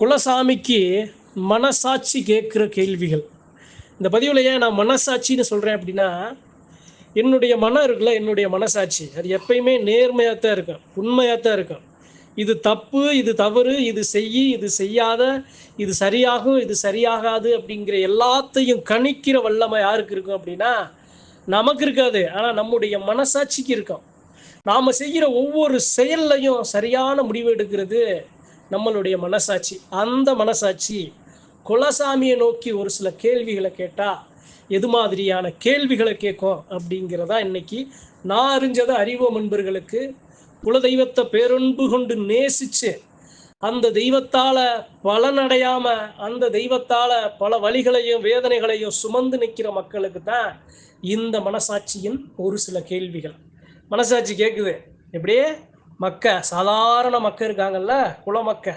குலசாமிக்கு மனசாட்சி கேட்குற கேள்விகள். இந்த பதிவில் ஏன் நான் மனசாட்சின்னு சொல்கிறேன் அப்படின்னா என்னுடைய மனம் இருக்குல்ல என்னுடைய மனசாட்சி. அது எப்பயுமே நேர்மையாக தான் இருக்கும் உண்மையாக தான் இருக்கும். இது தப்பு இது தவறு இது செய்யி இது செய்யாத இது சரியாகும் இது சரியாகாது அப்படிங்கிற எல்லாத்தையும் கணிக்கிற வல்லமை யாருக்கு இருக்கும் அப்படின்னா நமக்கு இருக்காது. ஆனால் நம்முடைய மனசாட்சிக்கு இருக்கும். நாம் செய்கிற ஒவ்வொரு செயல்லையும் சரியான முடிவு எடுக்கிறது நம்மளுடைய மனசாட்சி. அந்த மனசாட்சி குலசாமியை நோக்கி ஒரு சில கேள்விகளை கேட்டால் எது மாதிரியான கேள்விகளை கேட்கும்? அப்படிங்கிறதா இன்னைக்கு நான் அறிஞ்சதை அறிவோம் என்பர்களுக்கு குலதெய்வத்தை பேரன்பு கொண்டு நேசிச்சு அந்த தெய்வத்தால பலனடையாம அந்த தெய்வத்தால பல வழிகளையும் வேதனைகளையும் சுமந்து நிற்கிற மக்களுக்கு தான் இந்த மனசாட்சியின் ஒரு சில கேள்விகள். மனசாட்சி கேட்குது எப்படியே? மக்க சாதாரண மக்க இருக்காங்கல்ல குலமக்க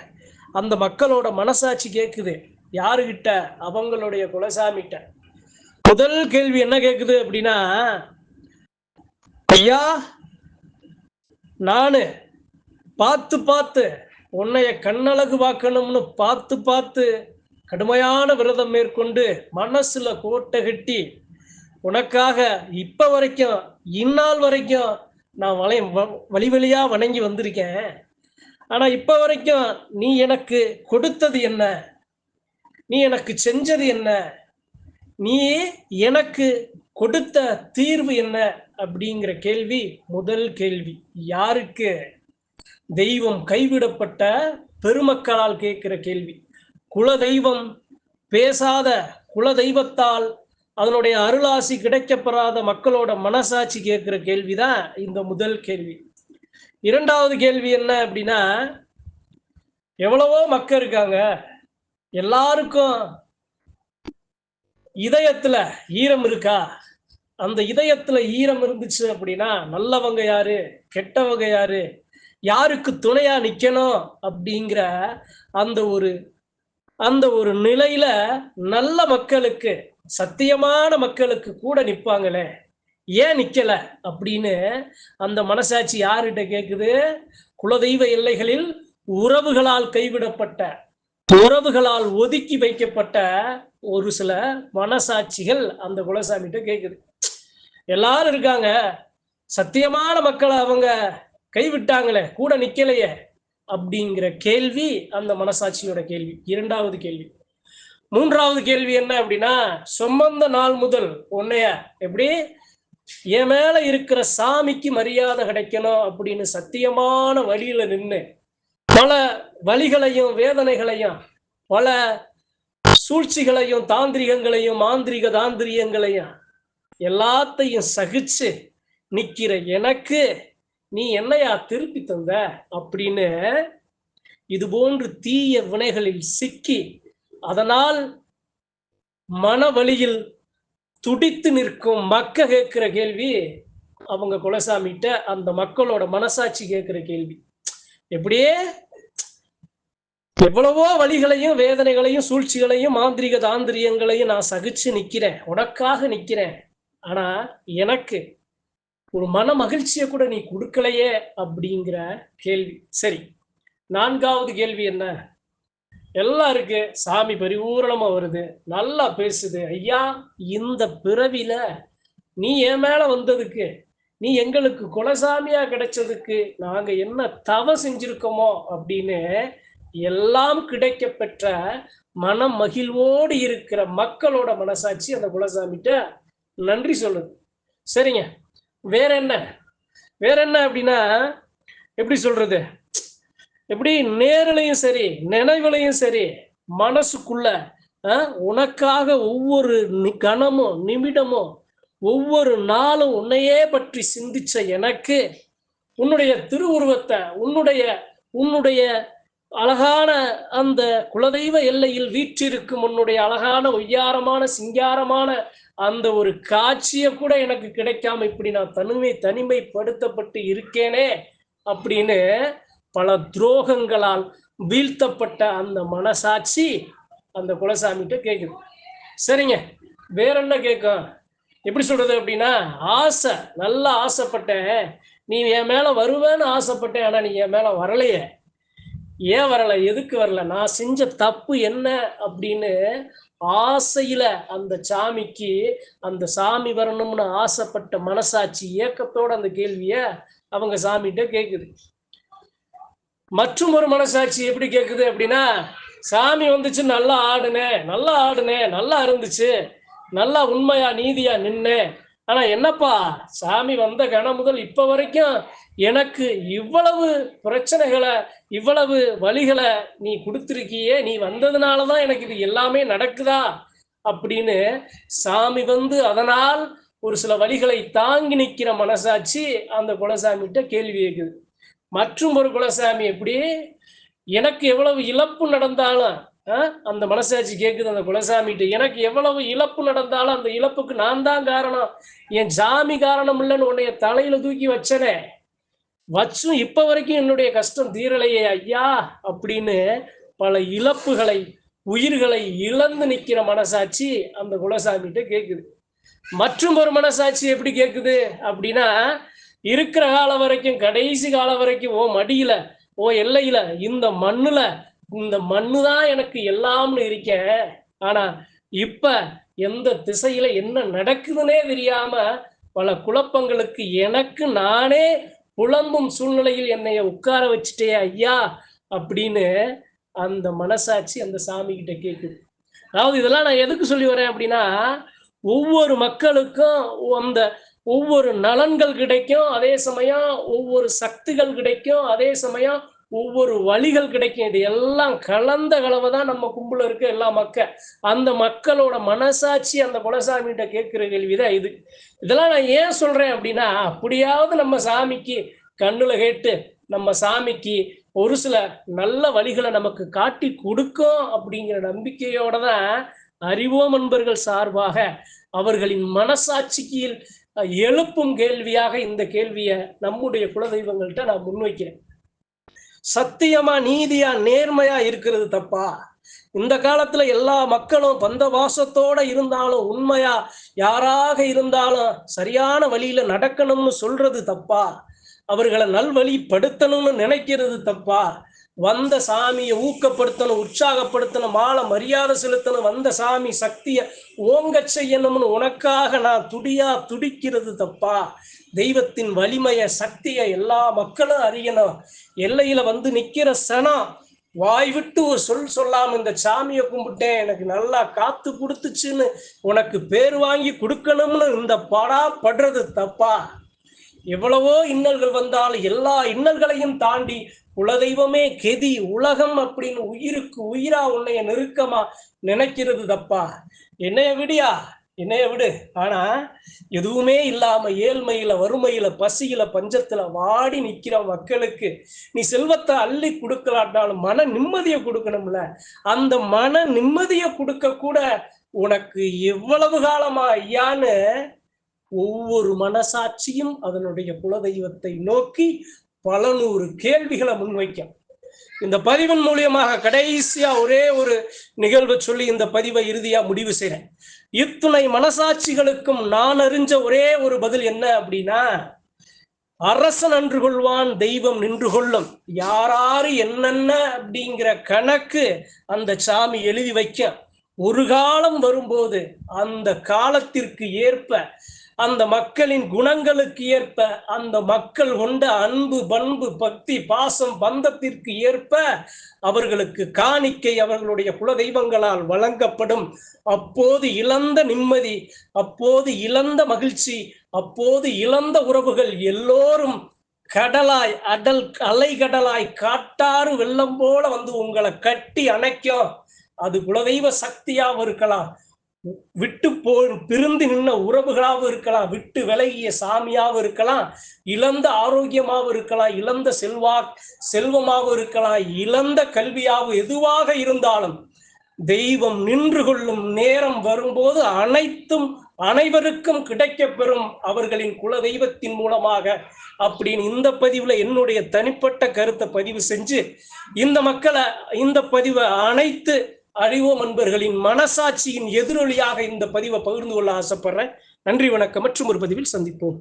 அந்த மக்களோட மனசாட்சி கேட்குது யாருகிட்ட? அவங்களுடைய குலசாமிகிட்ட. முதல் கேள்வி என்ன கேட்குது அப்படின்னா ஐயா நானு பார்த்து பார்த்து உன்னைய கண்ணழகு பார்க்கணும்னு பார்த்து பார்த்து கடுமையான விரதம் மேற்கொண்டு மனசுல கோட்டை கட்டி உனக்காக இப்ப வரைக்கும் இந்நாள் வரைக்கும் நான் வளைய வ- வழி வழியா வணங்கி வந்திருக்கேன். ஆனா இப்ப வரைக்கும் நீ எனக்கு கொடுத்தது என்ன? நீ எனக்கு செஞ்சது என்ன? நீ எனக்கு கொடுத்த தீர்வு என்ன? அப்படிங்கிற கேள்வி முதல் கேள்வி. யாருக்கு? தெய்வம் கைவிடப்பட்ட பெருமக்களால் கேட்கிற கேள்வி. குல தெய்வம் பேசாத குல தெய்வத்தால் அதனுடைய அருளாசி கிடைக்கப்பெறாத மக்களோட மனசாட்சி கேட்கிற கேள்விதான் இந்த முதல் கேள்வி. இரண்டாவது கேள்வி என்ன அப்படின்னா எவ்வளவோ மக்கள் இருக்காங்க எல்லாருக்கும் இதயத்துல ஈரம் இருக்கா? அந்த இதயத்துல ஈரம் இருந்துச்சு அப்படின்னா நல்லவங்க யாரு? கெட்டவங்க யாரு? யாருக்கு துணையா நிக்கணும் அப்படிங்கிற அந்த ஒரு அந்த ஒரு நிலையில நல்ல மக்களுக்கு சத்தியமான மக்களுக்கு கூட நிப்பாங்களே. ஏன் நிக்கல? அப்படின்னு அந்த மனசாட்சி யாருகிட்ட கேக்குது? குலதெய்வ எல்லைகளில் உறவுகளால் கைவிடப்பட்ட உறவுகளால் ஒதுக்கி வைக்கப்பட்ட ஒரு சில மனசாட்சிகள் அந்த குலசாமிகிட்ட கேக்குது. எல்லாரும் இருக்காங்க. சத்தியமான மக்களை அவங்க கைவிட்டாங்களே கூட நிக்கலையே அப்படிங்கிற கேள்வி அந்த மனசாட்சியோட கேள்வி. இரண்டாவது கேள்வி. மூன்றாவது கேள்வி என்ன அப்படின்னா சொம்மந்த நாள் முதல் உன்னைய எப்படி? என் மேல இருக்கிற சாமிக்கு மரியாதை கிடைக்கணும் அப்படின்னு சத்தியமான வழியில நின்று பல வழிகளையும் வேதனைகளையும் பல சூழ்ச்சிகளையும் தாந்திரிகங்களையும் மாந்திரிக தாந்திரியங்களையும் எல்லாத்தையும் சகிச்சு நிக்கிற எனக்கு நீ என்னையா திருப்பி தந்த அப்படின்னு இது போன்று தீய வினைகளில் சிக்கி அதனால் மன வழியில் துடித்து நிற்கும் மக்க கேட்கிற கேள்வி அவங்க குலசாமிகிட்ட அந்த மக்களோட மனசாட்சி கேட்கிற கேள்வி. எப்படியே? எவ்வளவோ வழிகளையும் வேதனைகளையும் சூழ்ச்சிகளையும் மாந்திரிக தாந்திரியங்களையும் நான் சகிச்சு நிக்கிறேன். உனக்காக நிக்கிறேன். ஆனா எனக்கு ஒரு மன மகிழ்ச்சியை கூட நீ கொடுக்கலையே அப்படிங்கிற கேள்வி. சரி நான்காவது கேள்வி என்ன? எல்லாம் இருக்கு. சாமி பரிபூரணமா வருது. நல்லா பேசுது. ஐயா இந்த பிறவில நீ என் மேல வந்ததுக்கு நீ எங்களுக்கு குலசாமியா கிடைச்சதுக்கு நாங்க என்ன தவ செஞ்சிருக்கோமோ அப்படின்னு எல்லாம் கிடைக்க பெற்ற மன மகிழ்வோடு இருக்கிற மக்களோட மனசாட்சி அந்த குலசாமிகிட்ட நன்றி சொல்லுது. சரிங்க. வேற என்ன? வேற என்ன அப்படின்னா எப்படி சொல்றது? எப்படி? நேரலையும் சரி நினைவுலையும் சரி மனசுக்குள்ள உனக்காக ஒவ்வொரு கணமும் நிமிடமும் ஒவ்வொரு நாளும் உன்னையே பற்றி சிந்திச்ச எனக்கு உன்னுடைய திருவுருவத்தை உன்னுடைய உன்னுடைய அழகான அந்த குலதெய்வ எல்லையில் வீற்றிருக்கும் உன்னுடைய அழகான ஒய்யாரமான சிங்காரமான அந்த ஒரு காட்சியை கூட எனக்கு கிடைக்காம இப்படி நான் தனிமை தனிமைப்படுத்தப்பட்டு இருக்கேனே அப்படின்னு பல துரோகங்களால் வீழ்த்தப்பட்ட அந்த மனசாட்சி அந்த குலசாமிகிட்ட கேட்குது சரிங்க வேற என்ன கேட்கும் எப்படி சொல்றது அப்படின்னா ஆசை நல்லா ஆசைப்பட்டேன். நீ என் மேல வருவேன்னு ஆசைப்பட்டேன் ஆனா நீ என் மேல வரலையே. ஏன் வரல? எதுக்கு வரல? நான் செஞ்ச தப்பு என்ன அப்படின்னு ஆசையில அந்த சாமிக்கு அந்த சாமி வரணும்னு ஆசைப்பட்ட மனசாட்சி ஏக்கத்தோட அந்த கேள்விய அவங்க சாமிகிட்ட கேக்குது. மற்றும் ஒரு மனசாட்சி எப்படி கேக்குது அப்படின்னா சாமி வந்துச்சு நல்லா ஆடுனேன் நல்லா ஆடுனேன் நல்லா இருந்துச்சு நல்லா உண்மையா நீதியா நின்னேன் ஆனா என்னப்பா சாமி வந்த கணம் முதல் இப்ப வரைக்கும் எனக்கு இவ்வளவு பிரச்சனைகளை இவ்வளவு வழிகளை நீ கொடுத்துருக்கியே நீ வந்ததுனாலதான் எனக்கு இது எல்லாமே நடக்குதா அப்படின்னு சாமி வந்து அதனால் ஒரு சில வழிகளை தாங்கி நிற்கிற மனசாட்சி அந்த குலசாமிகிட்ட கேள்வி கேட்குது மற்றும் ஒரு குலசாமி எப்படி? எனக்கு எவ்வளவு இழப்பு நடந்தாலும் அந்த மனசாட்சி கேட்குது அந்த குலசாமிகிட்ட. எனக்கு எவ்வளவு இழப்பு நடந்தாலும் அந்த இழப்புக்கு நான் தான் காரணம். என் சாமி காரணம் இல்லைன்னு உன்னைய தலையில தூக்கி வச்சனே. வச்சும் இப்ப வரைக்கும் என்னுடைய கஷ்டம் தீரலையே ஐயா அப்படின்னு பல இழப்புகளை உயிர்களை இழந்து நிற்கிற மனசாட்சி அந்த குலசாமிகிட்ட கேட்குது மற்றும் ஒரு மனசாட்சி எப்படி கேட்குது அப்படின்னா இருக்கிற காலம் வரைக்கும் கடைசி காலம் வரைக்கும் ஓ மடியில ஓ எல்லையில இந்த மண்ணுல இந்த மண்ணு தான் எனக்கு எல்லாம்னு இருக்கேன். ஆனா இப்ப எந்த திசையில என்ன நடக்குதுன்னே தெரியாம பல குழப்பங்களுக்கு எனக்கு நானே புலம்பும் சூழ்நிலையில் என்னைய உட்கார வச்சுட்டே ஐயா அப்படின்னு அந்த மனசாட்சி அந்த சாமி கிட்ட கேட்குது அதாவது இதெல்லாம் நான் எதுக்கு சொல்லி வரேன் அப்படின்னா ஒவ்வொரு மக்களுக்கும் அந்த ஒவ்வொரு நலன்கள் கிடைக்கும் அதே சமயம் ஒவ்வொரு சக்திகள் கிடைக்கும் அதே சமயம் ஒவ்வொரு வழிகள் கிடைக்கும். இது எல்லாம் கலந்த கலவை தான் நம்ம கும்பல இருக்க எல்லா மக்கள். அந்த மக்களோட மனசாட்சி அந்த குலசாமிகிட்ட கேட்கிற கேள்விதான் இது. இதெல்லாம் நான் ஏன் சொல்றேன் அப்படின்னா அப்படியாவது நம்ம சாமிக்கு கண்ணுல கேட்டு நம்ம சாமிக்கு ஒரு சில நல்ல வழிகளை நமக்கு காட்டி கொடுக்கும் அப்படிங்கிற நம்பிக்கையோட தான் அறிவோம் அன்பர்கள் சார்பாக அவர்களின் மனசாட்சிக்கு எழுப்பும் கேள்வியாக இந்த கேள்வியை நம்முடைய குலதெய்வங்கள்ட்ட நான் முன்வைக்கிறேன். சத்தியமா நீதியா நேர்மையா இருக்கிறது தப்பா? இந்த காலத்துல எல்லா மக்களும் பந்தவாசத்தோட இருந்தாலும் உண்மையா? யாராக இருந்தாலும் சரியான வழியில நடக்கணும்னு சொல்றது தப்பா? அவர்களை நல்வழிப்படுத்தணும்னு நினைக்கிறது தப்பா? வந்த சாமியை ஊக்கப்படுத்தணும் உற்சாகப்படுத்தணும் மாலை மரியாதை செலுத்தணும் வந்த சாமி சக்தியை ஓங்கச் செய்யணும்னு உனக்காக நான் துடியா துடிக்கிறது தப்பா? தெய்வத்தின் வலிமையை சக்தியை எல்லா மக்களும் அறியணும். எல்லையில வந்து நிக்கிற சனம் வாய் விட்டு ஒரு சொல் சொல்லாம இந்த சாமியை கும்பிட்டேன் எனக்கு நல்லா காத்து கொடுத்துச்சுன்னு உனக்கு பேர் வாங்கி கொடுக்கணும்னு இந்த படா படுறது தப்பா? எவ்வளவோ இன்னல்கள் வந்தால் எல்லா இன்னல்களையும் தாண்டி குலதெய்வமே கெதி உலகம் அப்படின்னு உயிருக்கு உயிரா உன்னைய நெருக்கமா நினைக்கிறது தப்பா? என்னைய விடியா? என்னைய விடு. ஆனா எதுவுமே இல்லாம ஏழ்மையில வறுமையில பசியில பஞ்சத்துல வாடி நிக்கிற மக்களுக்கு நீ செல்வத்தை அள்ளி கொடுக்கலாட்டாலும் மன நிம்மதியை கொடுக்கணும்ல. அந்த மன நிம்மதியை கொடுக்க கூட உனக்கு எவ்வளவு காலமா ஐயான்னு ஒவ்வொரு மனசாட்சியும் அதனுடைய குலதெய்வத்தை நோக்கி பல நூறு கேள்விகளை முன்வைக்கும். இந்த பதிவின் மூலியமாக கடைசியா ஒரே ஒரு நிகழ்வை சொல்லி இந்த பதிவை இறுதியா முடிவு செய்யறேன் இத்துணை மனசாட்சிகளுக்கும் நான் அறிஞ்ச ஒரே ஒரு பதில் என்ன அப்படின்னா அரசன் அன்று கொள்வான் தெய்வம் நின்று கொள்ளும். யாராரு என்னென்ன அப்படிங்கிற கணக்கு அந்த சாமி எழுதி வைக்க. ஒரு காலம் வரும்போது அந்த காலத்திற்கு ஏற்ப அந்த மக்களின் குணங்களுக்கு ஏற்ப அந்த மக்கள் கொண்ட அன்பு பண்பு பக்தி பாசம் பந்தத்திற்கு ஏற்ப அவர்களுக்கு காணிக்கை அவர்களுடைய குலதெய்வங்களால் வழங்கப்படும். அப்போது இழந்த நிம்மதி அப்போது இழந்த மகிழ்ச்சி அப்போது இழந்த உறவுகள் எல்லோரும் கடலாய் அடல் அலைகடலாய் காட்டாறு வெள்ளம் போல வந்து உங்களை கட்டி அணைக்கும். அது குலதெய்வ சக்தியாகவும் இருக்கலாம். விட்டு போ பிரிந்து நின்ன உறவுகளாகவும் இருக்கலாம் விட்டு விலகிய சாமியாகவும் இருக்கலாம் இழந்த ஆரோக்கியமாகவும் இருக்கலாம் இழந்த செல்வா செல்வமாகவும் இருக்கலாம் இழந்த கல்வியாகவும் எதுவாக இருந்தாலும் தெய்வம் நின்று கொள்ளும் நேரம் வரும்போது அனைத்தும் அனைவருக்கும் கிடைக்கப்பெறும் அவர்களின் குல தெய்வத்தின் மூலமாக. அப்படின்னு இந்த பதிவுல என்னுடைய தனிப்பட்ட கருத்தை பதிவு செஞ்சு இந்த மக்களை இந்த பதிவை அனைத்து அறிவோம் அன்பர்களின் மனசாட்சியின் எதிரொலியாக இந்த பதிவை பகிர்ந்து கொள்ள ஆசைப்படுறேன். நன்றி வணக்கம் மற்றும் ஒரு பதிவில் சந்திப்போம்.